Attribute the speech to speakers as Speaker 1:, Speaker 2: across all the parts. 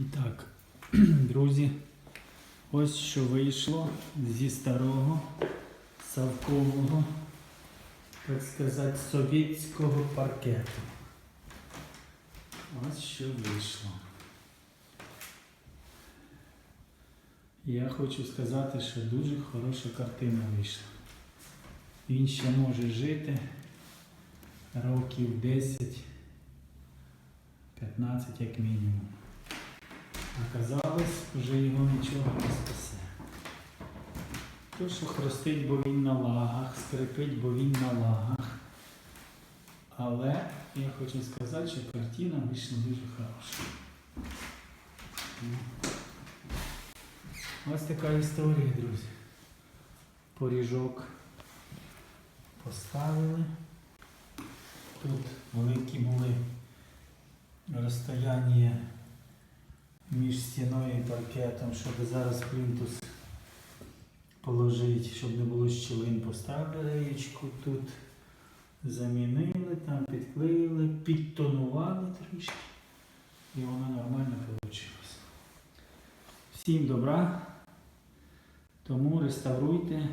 Speaker 1: І так, друзі, ось що вийшло зі старого савкового, так сказати, совєтського паркету. Ось що вийшло. Я хочу сказати, що дуже хороша картина вийшла. Він ще може жити років 10, 15 як мінімум. А вже його нічого не спасе. То, що хрустить, бо він на лагах, скрипить, бо він на лагах. Але я хочу сказати, що картина вийшла дуже хороша. Ось така історія, друзі. Поріжок поставили. Тут великі були розстояння між стіною і паркетом, щоб зараз плінтус положити, щоб не було щілин, поставили реєчку тут, замінили, там підклеїли, підтонували трішки. І воно нормально вийшло. Всім добра. Тому реставруйте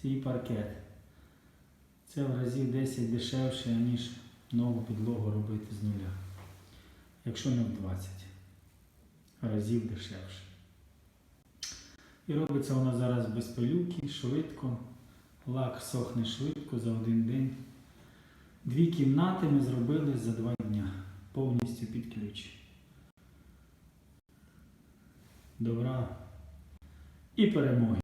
Speaker 1: свій паркет. Це в разів 10 дешевше, ніж нову підлогу робити з нуля. Якщо не в 20 разів дешевше. І робиться вона зараз без пилюки, швидко. Лак сохне швидко за один день. Дві кімнати ми зробили за два дня. Повністю під ключ. Добра і перемоги!